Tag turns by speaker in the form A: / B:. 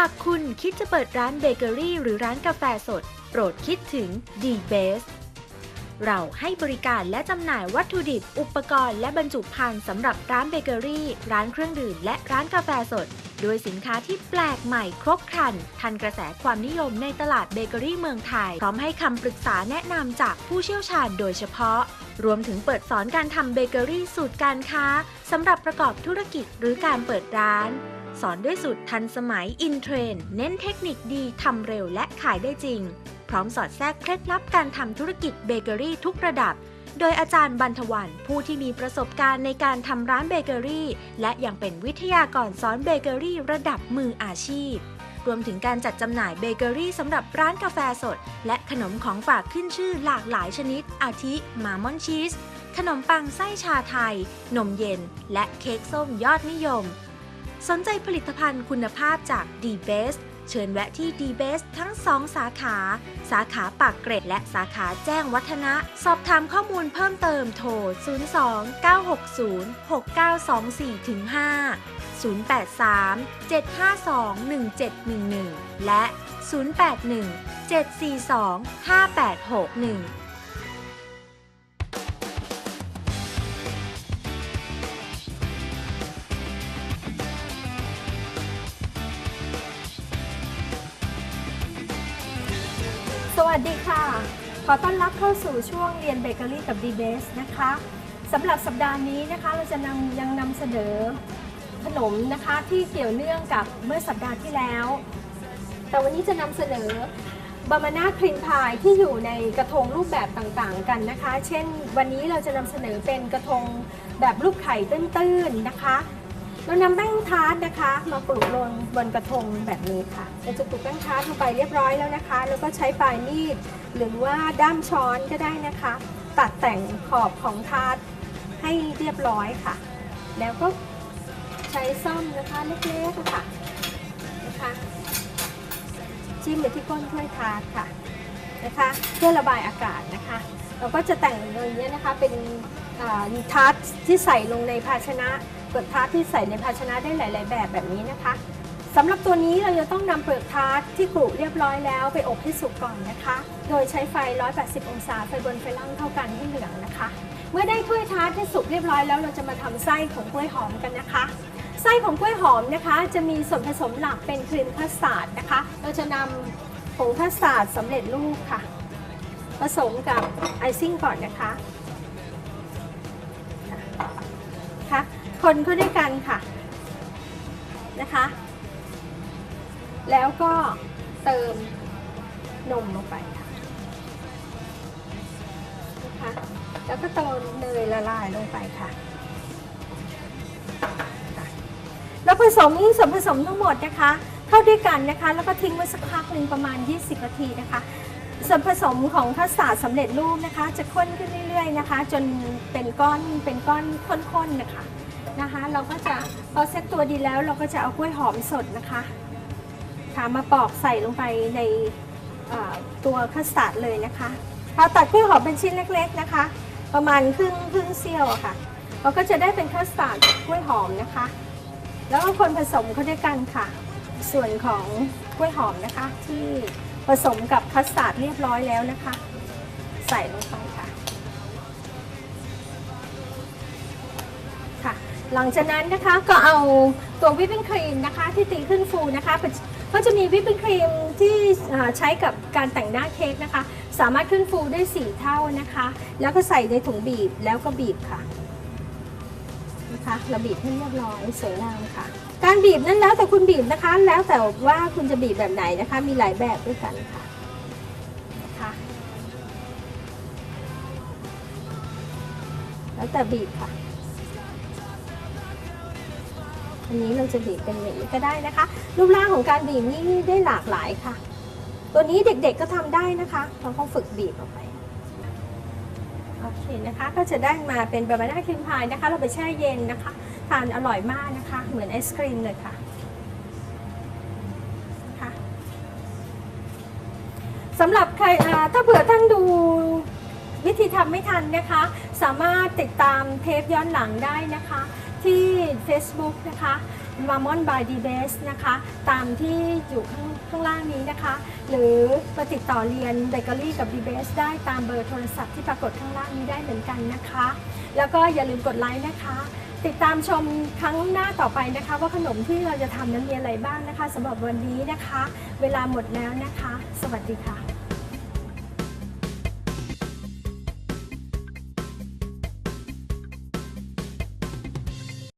A: หากคุณคิดจะเปิดร้านเบเกอรี่หรือร้านกาแฟสด โปรดคิดถึง d b a s e เราให้บริการและจำหน่ายวัตถุดิบ อุปกรณ์และบรรจุภัณฑ์สำหรับร้านเบเกอรี่ ร้านเครื่องดื่ม และร้านกาแฟสด ด้วยสินค้าที่แปลกใหม่ครบครัน ทันกระแสความนิยมในตลาดเบเกอรี่เมืองไทย พร้อมให้คำปรึกษาแนะนำจากผู้เชี่ยวชาญโดยเฉพาะ รวมถึงเปิดสอนการทำเบเกอรี่สูตรการค้าสำหรับประกอบธุรกิจหรือการเปิดร้าน สอนด้วยสูตรทันสมัยอินเทรนเน้นเทคนิคดีทำเร็วและขายได้จริง พร้อมสอดแทรกเคล็ดลับการทำธุรกิจเบเกอรี่ทุกระดับ โดยอาจารย์บันทวันผู้ที่มีประสบการณ์ในการทำร้านเบเกอรี่ และยังเป็นวิทยากรสอนเบเกอรี่ระดับมืออาชีพ รวมถึงการจัดจำหน่ายเบเกอรี่สำหรับร้านกาแฟสด และขนมของฝากขึ้นชื่อหลากหลายชนิด อาทิมามอนชีสขนมปังไส้ชาไทย นมเย็น และเค้กส้มยอดนิยม สนใจผลิตภัณฑ์คุณภาพจาก d b e s t เชิญแวะที่ d b e s t ทั้ง 2 สาขา สาขาปากเกร็ดและสาขาแจ้งวัฒนะ สอบถามข้อมูลเพิ่มเติมโทร 02-960-6924-5 083 752 1711 และ 081 742 5861
B: สวัสดีค่ะ ขอต้อนรับเข้าสู่ช่วงเรียนเบเกอรี่กับ d b a s นะคะสำหรับสัปดาห์นี้นะคะเราจะนำยังนำเสนอขนมนะคะที่เกี่ยวเนื่องกับเมื่อสัปดาห์ที่แล้ว แต่วันนี้จะนำเสนอบามาน่าครีมพายที่อยู่ในกระทงรูปแบบต่างๆกันนะคะ เช่น วันนี้เราจะนำเสนอเป็นกระทงแบบรูปไข่ตื้นๆนะคะ เรานำแป้งทาร์ตนะคะ มาปลูกลงบนกระทงแบบนี้ค่ะเราจะปลูกแป้งทาร์ตลงไปเรียบร้อยแล้วนะคะ แล้วก็ใช้ปลายมีดหรือว่าด้ามช้อนก็ได้นะคะ ตัดแต่งขอบของทาร์ตให้เรียบร้อยค่ะ แล้วก็ใช้ซ่อมนะคะเล็กๆค่ะนะคะจิ้มไปที่ก้นถ้วยทาร์ตค่ะนะคะเพื่อระบายอากาศนะคะ เราก็จะแต่งอย่างนี้ยนะคะเป็นทาร์ตที่ใส่ลงในภาชนะ เปลือกทาร์ตที่ใส่ในภาชนะได้หลาย ๆ แบบแบบนี้นะคะสำหรับตัวนี้เราจะต้องนำเปลือกทาร์ตที่กรุเรียบร้อยแล้วไปอบให้สุกก่อนนะคะ โดยใช้ไฟ 180 องศาไฟบนไฟล่างเท่ากันให้เหลืองนะคะ เมื่อได้ถ้วยทาร์ตที่สุกเรียบร้อยแล้วเราจะมาทำไส้ของกล้วยหอมกันนะคะไส้ของกล้วยหอมนะคะ จะมีส่วนผสมหลักเป็นครีมคัสตาร์ดนะคะ เราจะนำผงคัสตาร์ดสำเร็จรูปค่ะ ผสมกับไอซิ่งก่อนนะคะ คนเข้าด้วยกันค่ะนะคะ แล้วก็เติมนมลงไปค่ะนะคะแล้วก็เติมเนยละลายลงไปค่ะค่ะแล้วผสมส่วนผสมทั้งหมดนะคะ เข้าด้วยกันนะคะ แล้วก็ทิ้งไว้สักพักหนึ่งประมาณ 20 นาทีนะคะส่วนผสมของคัสตาร์ดสำเร็จรูปนะคะ จะข้นขึ้นเรื่อยๆนะคะ จนเป็นก้อนเป็นก้อนข้นๆนะคะ นะคะ เราก็จะพอเซตตัวดีแล้วเราก็จะเอากล้วยหอมสดนะคะค่ะมาปอกใส่ลงไปในตัวคัสตาร์ดเลยนะคะเราตัดกล้วยหอมเป็นชิ้นเล็ก ๆนะคะ ประมาณครึ่งครึ่งเซี่ยวะค่ะ เราก็จะได้เป็นคัสตาร์ดกล้วยหอมนะคะ แล้วก็คนผสมเข้าด้วยกันค่ะ ส่วนของกล้วยหอมนะคะ ที่ผสมกับคัสตาร์ดเรียบร้อยแล้วนะคะ ใส่ลงไปค่ะ หลังจากนั้นนะคะก็เอาตัววิปปิ้งครีมนะคะที่ตีขึ้นฟูนะคะก็จะมีวิปปิ้งครีมที่ใช้กับการแต่งหน้าเค้กนะคะ สามารถขึ้นฟูได้ 4 เท่านะคะ แล้วก็ใส่ในถุงบีบแล้วก็บีบค่ะนะคะเราบีบให้เรียบร้อยสวยงามค่ะ การบีบนั้นแล้วแต่คุณบีบนะคะ แล้วแต่ว่าคุณจะบีบแบบไหนนะคะ มีหลายแบบด้วยกันค่ะนะคะแล้วแต่บีบค่ะ อันนี้เราจะบีบเป็นอย่างนี้ก็ได้นะคะ รูปร่างของการบีบนี่ได้หลากหลายค่ะ ตัวนี้เด็กๆก็ทำได้นะคะ เราต้องฝึกบีบออกไปโอเคนะคะ ก็จะได้มาเป็นบาบาน่าครีมพายนะคะ เราไปแช่เย็นนะคะ ทานอร่อยมากนะคะ เหมือนไอศครีมเลยค่ะสำหรับใครถ้าเผื่อท่านดูวิธีทำไม่ทันนะคะ สามารถติดตามเทปย้อนหลังได้นะคะ Facebook นะคะ m a m o n by d b a s นะคะ ตามที่อยู่ข้างข้างล่างนี้นะคะ หรือมาติดต่อเรียนเบเกอรี่กับ d b a s ได้ตามเบอร์โทรศัพท์ที่ปรากฏข้างล่างนี้ได้เหมือนกันนะคะ แล้วก็อย่าลืมกดไลค์นะคะติดตามชมครั้งหน้าต่อไปนะคะ ว่าขนมที่เราจะทำนั้นมีอะไรบ้างนะคะสำหรับวันนี้นะคะ เวลาหมดแล้วนะคะ สวัสดีค่ะ